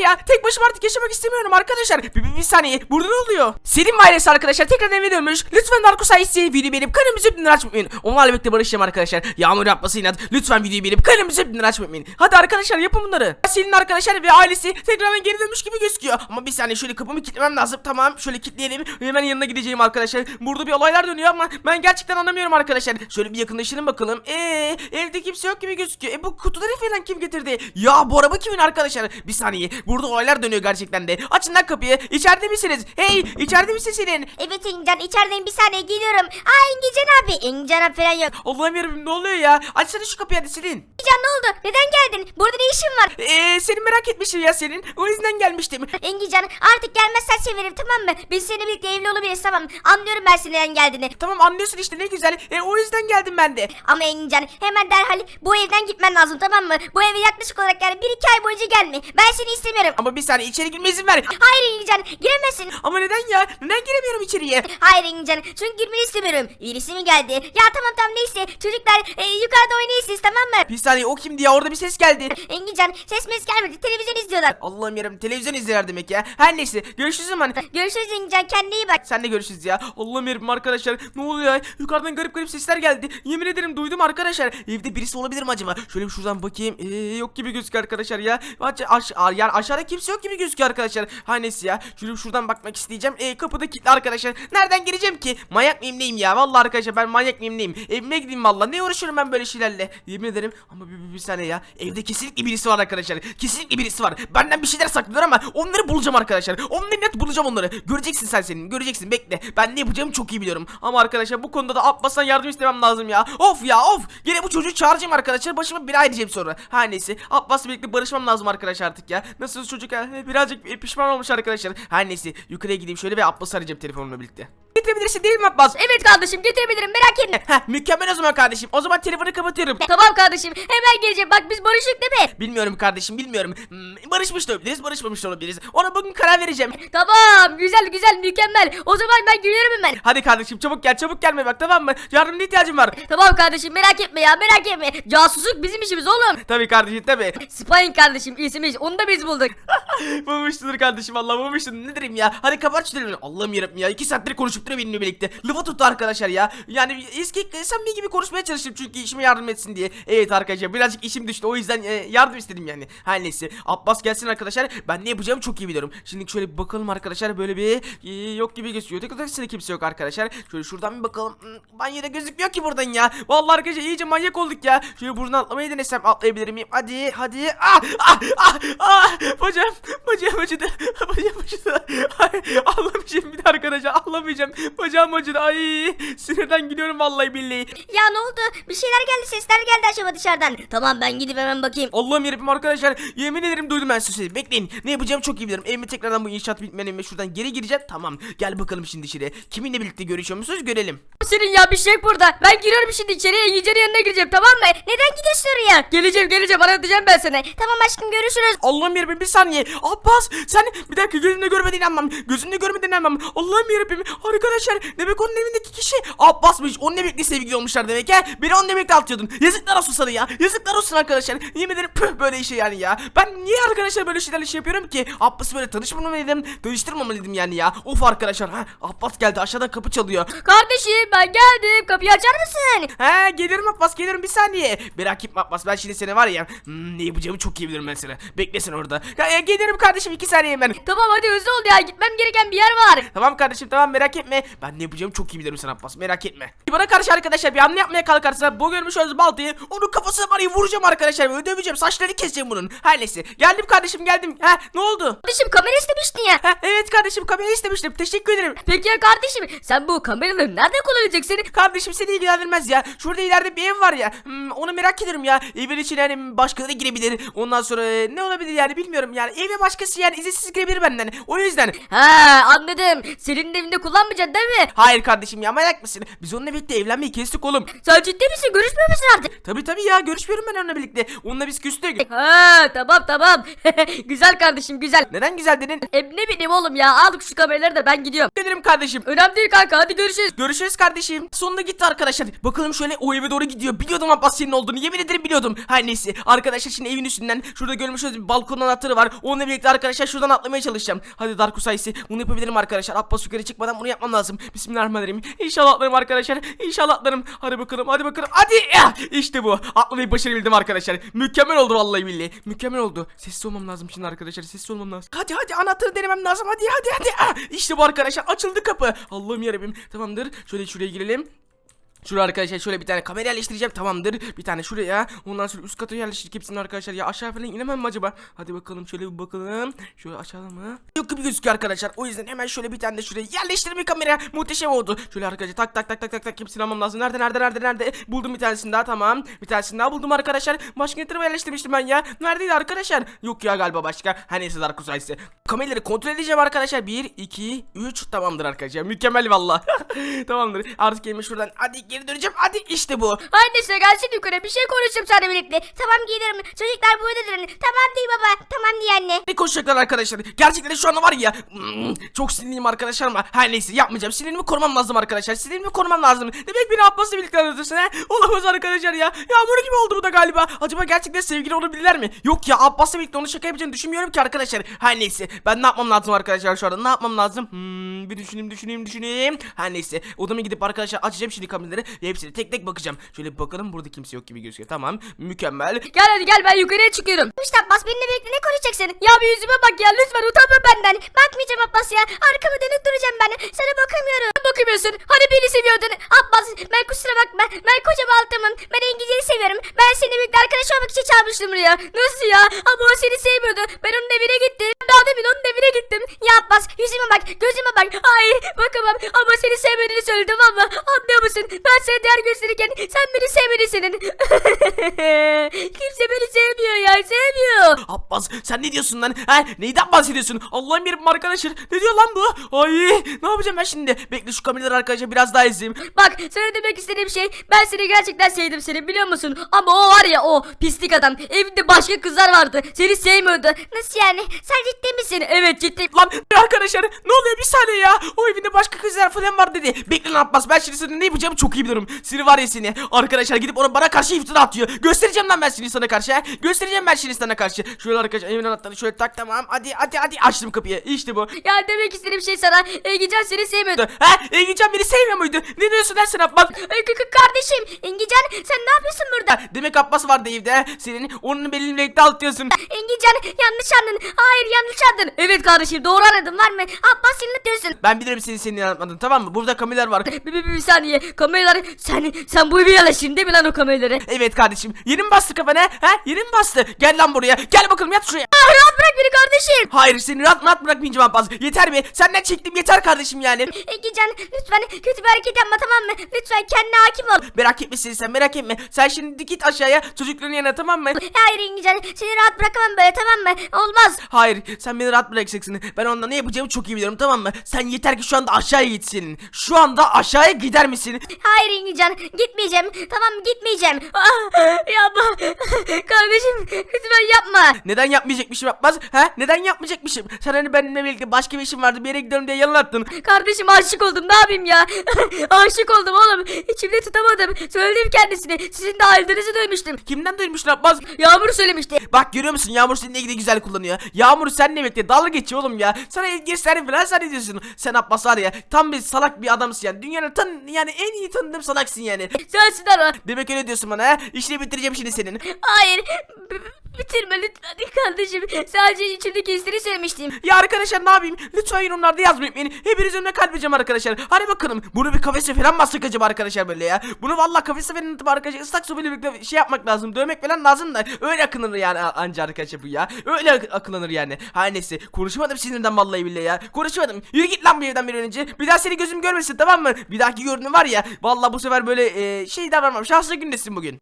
ya tek başıma artık yaşamak istemiyorum arkadaşlar. Bir, bir, bir saniye burada ne oluyor? Selim ailesi arkadaşlar tekrar eve dönmüş. Lütfen Darko sayesinde videoyu beğenip kanalımızı hepiniz açmayın. Onlarla birlikte barışacağım arkadaşlar. Yağmur yapması inat. Lütfen videoyu beğenip kanalımızı hepiniz açmayın. Hadi arkadaşlar yapın bunları. Selim arkadaşlar ve ailesi tekrardan geri dönmüş gibi gözüküyor. Ama bir saniye şöyle kapımı kilitlemem lazım. Tamam şöyle kilitleyelim. Hemen yanına gideceğim arkadaşlar. Burada bir olaylar dönüyor ama ben gerçekten anlamıyorum arkadaşlar. Şöyle bir yakınlaşalım bakalım. Eee evde kimse yok gibi gözüküyor. E bu kutuları falan kim getirdi? Ya bu araba kimin arkadaşlar? Bir saniye. Burada olaylar dönüyor gerçekten de. Açın lan kapıyı. İçeride misiniz? Hey içeride misin senin? Evet Engincan içerideyim bir saniye geliyorum. Aa Engincan abi. Engincan abi falan yok. Allah'ım yarabbim ne oluyor ya? Açsana şu kapıyı hadi Selin. Engincan ne oldu? Neden geldin? Burada ne işin var? Eee seni merak etmişim ya senin. O yüzden gelmiştim. Engincan artık gelmezsen sevinirim tamam mı? Biz seninle birlikte evli olabiliriz tamam. Anlıyorum ben senin neden geldiğini. Tamam anlıyorsun işte ne güzel. E, o yüzden geldim ben de. Ama Engincan hemen derhal bu evden gitmen lazım tamam mı? Bu eve yaklaşık olarak yani bir iki ay boyunca gelme. Ben seni istemiyorum. Ama bir saniye içeri girme izin ver. Hayır Engincan giremezsin. Ama neden ya? Neden giremiyorum içeriye? Hayır Engincan çünkü girmeni istemiyorum. Birisi mi geldi? Ya tamam tamam neyse çocuklar e, yukarıda oynayın siz tamam mı? Bir saniye o kimdi ya? Orada bir ses geldi. Engincan ses mes gelmedi televizyon izliyorlar. Allah'ım yarım televizyon izler demek ya. Her neyse görüşürüz zaman. Görüşürüz Engincan kendine iyi bak. Sen de görüşürüz ya. Allah'ım yarım arkadaşlar. Ne oluyor ya? Yukarıdan garip garip sesler geldi. Yemin ederim duydum arkadaşlar. Evde birisi olabilir mi acaba? Şöyle bir şuradan bakayım. Ee, yok gibi gözüküyor arkadaşlar ya. Aç, aş, a- yani aşağıda kimse yok gibi gözüküyor arkadaşlar. Her neyse ya. Şöyle bir şuradan bakmak isteyeceğim. Ee, kapıda kilitli arkadaşlar. Nereden gireceğim ki? Manyak mıyım neyim ya? Vallahi arkadaşlar ben manyak mıyım neyim? Evime gideyim vallahi. Ne uğraşıyorum ben böyle şeylerle? Yemin ederim. Ama bir, bir, bir saniye ya. Evde kesinlikle birisi var arkadaşlar. Kesinlikle birisi var. Benden bir şeyler saklıyor ama onları bulacağım arkadaşlar. Onları net bulacağım onları. Göreceksin sen senin. Göreceksin bekle. Ben ne yapacağımı çok iyi biliyorum. Ama arkadaşlar bu konuda da Abbas'tan yardım istemem lazım ya. Of ya of. Yine bu çocuğu çağıracağım arkadaşlar. Başıma bela edeceğim sonra. Her neyse. Abbas'la birlikte barışmam lazım arkadaşlar artık ya. Nasıl çocuk ya? Birazcık pişman olmuş arkadaşlar. Her neyse. Yukarıya gideyim şöyle ve Abbas'ı arayacağım telefonumla birlikte. Getirebilirsin değil mi Abbas? Evet kardeşim getirebilirim merak etme. Heh mükemmel o zaman kardeşim. O zaman telefonu kapatıyorum. tamam kardeşim hemen geleceğim bak biz barışık değil mi? Bilmiyorum kardeşim bilmiyorum. Hmm, barışmış da olabiliriz, barışmamış da olabiliriz. Ona bugün karar vereceğim. Tamam güzel güzel mükemmel. O zaman ben geliyorum hemen. Hadi kardeşim çabuk gel, çabuk gelme bak tamam mı? Yardımına ihtiyacım var. Tamam kardeşim merak etme ya merak etme. Casusluk bizim işimiz oğlum. Tabii kardeşim tabii. Spying kardeşim isimiz onu da biz bulduk. bulmuşsundur kardeşim Allah bulmuşsun. Ne diyeyim ya? Hadi kapat şu telefonu. Allah'ım yarabbim ya. iki saattir konuşup duruyor benimle birlikte. Lafa tuttu arkadaşlar ya. Yani eski samimi gibi konuşmaya çalıştım çünkü işime yardım etsin diye. Evet arkadaşlar birazcık işim düştü. O yüzden e, yardım istedim yani. Her neyse. Abbas gelsin arkadaşlar. Ben ne yapacağımı çok iyi biliyorum. Şimdi şöyle bir bakalım arkadaşlar. Böyle bir e, yok gibi gözüküyor. Tek odasında kimse yok arkadaşlar. Şöyle şuradan bir bakalım. Hmm, Banyoda gözükmüyor ki buradan ya. Vallahi arkadaşlar iyice manyak olduk ya. Şöyle buradan atlamayı denesem atlayabilir miyim? Hadi hadi. Ah ah ah ah. Bacağım bacağım acıdı. Bacağım acıdı. Ay, ağlamayacağım bir de arkadaşlar ağlamayacağım. Bacağım acıdı. Ay sinirden gidiyorum vallahi billahi. ya ne oldu? Bir şeyler geldi sesler geldi aşağı dışarıdan. Tamam ben gidip hemen bakayım. Allah'ım yarabbim arkadaşlar yemin ederim duydum ben sesi bekleyin ne yapacağımı çok iyi bilirim evime tekrardan bu inşaat bitmenin ve şuradan geri gireceğim tamam gel bakalım şimdi içeri kiminle birlikte görüşüyor musunuz görelim Senin ya bir şey burada. Ben giriyorum şimdi içeriye iyice yanına gireceğim tamam mı? Neden gidiyorsun oraya? Geleceğim geleceğim aratacağım ben seni. Tamam aşkım görüşürüz. Allah'ım yarabbim bir saniye. Abbas sen bir dakika gözümle görmeden inanmam gözümle görmeden inanmam Allah'ım yarabbim. Arkadaşlar demek onun evindeki kişi Abbas'mış. Onunla birlikte sevgili olmuşlar demek ha beni onunla birlikte atıyordun. Yazıklar olsun sana ya. Yazıklar olsun arkadaşlar. Yemin ederim püh böyle işe yani ya. Ben niye arkadaşlar böyle şeylerle şey yapıyorum ki? Abbas'ı böyle tanışmamalıydım tanıştırmamalıydım yani ya. Of arkadaşlar ha? Abbas geldi aşağıdan kapı çalıyor. Kardeşim ben geldim. Kapıyı açar mısın? He gelirim Abbas gelirim bir saniye. Merak etme Abbas ben şimdi seni var ya hmm, ne yapacağımı çok iyi bilirim ben sana. Beklesin orada. Ya, ya, gelirim kardeşim iki saniye hemen. Tamam hadi hızlı ol ya. Gitmem gereken bir yer var. Tamam kardeşim tamam merak etme. Ben ne yapacağımı çok iyi bilirim sana Abbas merak etme. Bana karşı arkadaşlar bir hamle yapmaya kalkarsa bu görmüş olduğunuz baltayı onun kafasına ya vuracağım arkadaşlar. Böyle döveceğim saçlarını keseceğim bunun. Her neyse. Geldim kardeşim geldim. Ha ne oldu? Kardeşim kamera istemiştin ya. Ha, evet kardeşim kamera istemiştim. Teşekkür ederim. Peki ya kardeşim sen bu kameraları nerede kullanacaksın? Kardeşim seni ilgilendirmez ya. Şurada ileride bir ev var ya. Hmm, onu merak ediyorum ya. Evin içine hani başkaları girebilir. Ondan sonra e, ne olabilir yani bilmiyorum yani. Eve başkası yani izinsiz girebilir benden. O yüzden. Ha anladım. Senin evinde kullan kullanmayacaksın değil mi? Hayır kardeşim ya manyak mısın? Biz onunla birlikte evlenmeyi kestik oğlum. Sen ciddi misin? Görüşmüyor musun artık? Tabi tabi ya görüşmüyorum ben onunla birlikte. Onunla biz küstük. Ha tamam tamam. güzel kardeşim güzel. Neden güzel dedin? E, ne bileyim oğlum ya aldık şu kameraları da ben gidiyorum. Dedim kardeşim. Önemli değil kanka hadi görüşürüz. Görüşürüz kardeşim. Sonunda gitti arkadaşlar. Bakalım şöyle o eve doğru gidiyor. Biliyordum Abbas senin olduğunu. Yemin ederim biliyordum. Her neyse. Arkadaşlar şimdi evin üstünden şurada görmüş olduğunuz bir balkon anahtarı var. Onunla birlikte arkadaşlar şuradan atlamaya çalışacağım. Hadi Darko sayısı. Bunu yapabilirim arkadaşlar. Abbas yukarı çıkmadan bunu yapmam lazım. Bismillahirrahmanirrahim. İnşallah atlarım arkadaşlar. İnşallah atlarım. Hadi bakalım. Hadi bakalım. Hadi. Ya! İşte bu. Atlamayı başarabildim arkadaşlar. Mükemmel oldu vallahi billahi. Mükemmel oldu. Sessiz olmam lazım şimdi arkadaşlar. Sessiz olmam lazım. Hadi hadi anahtarı denemem lazım. Hadi hadi hadi. Ah! İşte bu arkadaşlar. Açıldı kapı. Allah'ım yarabbim. Tamamdır. Şöyle şuraya girelim. Şuraya arkadaşlar şöyle bir tane kamera yerleştireceğim tamamdır. Bir tane şuraya. Ondan sonra üst kata yerleştirdik hepsini arkadaşlar. Ya aşağı falan inemem mi acaba? Hadi bakalım şöyle bir bakalım. Şöyle açalım mı? Yok gibi gözüküyor arkadaşlar. O yüzden hemen şöyle bir tane de şuraya yerleştirme bir kamera. Muhteşem oldu. Şöyle arkadaşlar tak tak tak tak tak tak hepsini almam lazım. Nerede nerede nerede nerede? Buldum bir tanesini daha tamam. Bir tanesini daha buldum arkadaşlar. Başka tarafa yerleştirmiştim ben ya? Neredeydi arkadaşlar? Yok ya galiba başka. Her neyse Dark Sayısı. Kameraları kontrol edeceğim arkadaşlar. 1, 2, 3 tamamdır arkadaşlar. Mükemmel valla. tamamdır. Artık elime şuradan. Hadi geri döneceğim. Hadi işte bu. Ay neyse gelsin yukarı bir şey konuşacağım seninle birlikte. Tamam giderim. Çocuklar buradadır. Tamam değil baba. Tamam diye anne. Ne konuşacaklar arkadaşlar? Gerçekten şu anda var ya hmm, çok sinirliyim arkadaşlar ama her neyse yapmayacağım. Sinirimi korumam lazım arkadaşlar. Sinirimi korumam lazım. Demek beni Abbas'la birlikte anlatırsın he? Olamaz arkadaşlar ya. Yağmur gibi oldu bu da galiba. Acaba gerçekten sevgili olabilirler mi? Yok ya Abbas'la birlikte onu şaka yapacağını düşünmüyorum ki arkadaşlar. Her neyse ben ne yapmam lazım arkadaşlar şu anda? Ne yapmam lazım? Hmm, bir düşüneyim düşüneyim düşüneyim. Her neyse odama gidip arkadaşlar açacağım şimdi kameraları ve hepsine tek tek bakacağım. Şöyle bir bakalım burada kimse yok gibi gözüküyor. Tamam mükemmel. Gel hadi gel ben yukarıya çıkıyorum. İşte Abbas benimle birlikte ne konuşacaksın? Ya bir yüzüme bak ya lütfen utanma benden. Bakmayacağım Abbas ya. Arkamı dönüp duracağım ben. Sana bakamıyorum. Bakmıyorsun. Hani beni seviyordun. Abbas ben kusura bakma. Ben kocaman altımım. Ben İngilizceyi seviyorum. Ben seninle birlikte arkadaş olmak için çağırmıştım buraya. Nasıl ya? Ama o seni sevmiyordu. Ben onun evine gittim. Daha demin onun evine gittim. Ya Abbas yüzüme bak. Gözüme bak. Ay bakamam. Ama seni sevmediğini söyledim ama. Anlıyor musun? Ben sana değer gösterirken sen beni sevmedin senin. Kimse beni sevmiyor ya. Sevmiyor. Abbas sen ne diyorsun lan? Ha, neyden bahsediyorsun? Allah'ım yerim arkadaşlar. Ne diyor lan bu? Ay ne yapacağım ben şimdi? Bekle şu kameraları arkadaşlar biraz daha izleyeyim. Bak sana demek istediğim şey ben seni gerçekten sevdim seni biliyor musun? Ama o var ya o pislik adam evinde başka kızlar vardı seni sevmiyordu. Nasıl yani sen ciddi misin? Evet ciddi. Lan arkadaşlar ne oluyor bir saniye ya? O evinde başka kızlar falan var dedi. Bekle lan Abbas ben şimdi sana ne yapacağımı çok iyi biliyorum. Seni var ya seni. Arkadaşlar gidip ona bana karşı iftira atıyor. Göstereceğim lan ben seni sana karşı. ha. Göstereceğim ben seni sana karşı. Şöyle arkadaşlar evin anahtarını şöyle tak tamam. Hadi hadi hadi açtım kapıyı. İşte bu. Ya demek istediğim şey sana Engican seni sevmiyordu. Ha Engincan beni sevmiyor muydu? Ne diyorsun lan sen Abbas? K- kardeşim Engican sen ne yapıyorsun burada? Demek Abbas vardı evde. ha. Senin onun benimle birlikte altıyorsun. Engican yanlış anladın. Hayır yanlış anladın. Evet kardeşim doğru anladın var mı? Abbas seni ne diyorsun? Ben bilirim seni senin anlatmadın tamam mı? Burada kameralar var. Bir, bir, bir saniye kameralar sen sen bu evi yerleştirdin değil mi lan o kameraları? Evet kardeşim. Yeni mi bastı kafana? Ha? Yeni mi bastı? Gel lan buraya. Gel bakalım yat şuraya. Ah, rahat bırak beni kardeşim. Hayır seni rahat rahat bırakmayacağım Abbas. Yeter be. Senden çektim yeter kardeşim yani. Egecan lütfen kötü bir hareket yapma tamam mı? Lütfen kendine hakim ol. Merak etme seni sen merak etme. Sen şimdi git aşağıya çocukların yanına tamam mı? Hayır Egecan seni rahat bırakamam böyle tamam mı? Olmaz. Hayır sen beni rahat bırakacaksın. Ben onunla ne yapacağımı çok iyi biliyorum tamam mı? Sen yeter ki şu anda aşağıya git senin. Şu anda aşağıya gider misin? Hayır Egecan gitmeyeceğim. Tamam gitmeyeceğim. Ah, yapma. Kardeşim lütfen yapma. Neden yapmayacakmışım yapmaz? Ha? Neden yapmayacakmışım? Sen hani benimle birlikte başka bir işim vardı bir yere gidiyorum diye yalan attın. Kardeşim aşık oldum ne yapayım ya? aşık oldum oğlum. İçimde tutamadım. Söyledim kendisine. Sizin de halinizi duymuştum. Kimden duymuşsun Abbas? Yağmur söylemişti. Bak görüyor musun Yağmur seni ne kadar güzel kullanıyor. Yağmur seninle birlikte dalga geçiyor oğlum ya. Sana ilgi gösterdi falan zannediyorsun. Sen Abbas var ya tam bir salak bir adamsın yani. Dünyanın tan yani en iyi tanıdığım salaksın yani. Sensin ara. Demek öyle diyorsun bana ha. İşini bitireceğim şimdi senin. Hayır. B- bitirme lütfen kardeşim. Sadece içimdeki hisleri söylemiştim. Ya arkadaşlar ne yapayım? Lütfen yorumlarda yazmayın beni. Hepiniz önüne kalbeceğim arkadaşlar. Hadi bakalım. Bunu bir kafese falan mı astık acaba arkadaşlar böyle ya? Bunu vallahi kafese falan atıp arkadaşlar ıslak su birlikte şey yapmak lazım. Dövmek falan lazım da öyle akıllanır yani anca arkadaşlar bu ya. Öyle ak- akıllanır yani. Her neyse konuşamadım sinirden vallahi billahi ya. Konuşamadım. Yürü git lan bu evden bir önce. Bir daha seni gözüm görmesin tamam mı? Bir dahaki gördüğün var ya. Vallahi bu sefer böyle e, şey davranmam. Şanslı gündesin bugün.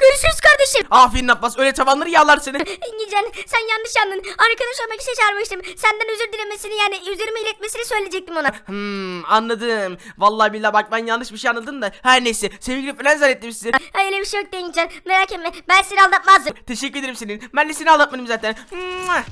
Görüşürüz kardeşim. Aferin Abbas öyle tabanları yağlar seni. İngilizcen sen yanlış anladın. Arkadaş olmak için çağırmıştım. Senden özür dilemesini yani üzerime iletmesini söyleyecektim ona. Hmm anladım. Vallahi billahi bak ben yanlış bir şey anladım da. Her neyse sevgili falan zannettim sizi. Hayır öyle bir şey yok da İngilizcen. Merak etme ben seni aldatmazdım. Teşekkür ederim senin. Ben de seni aldatmadım zaten. Mua.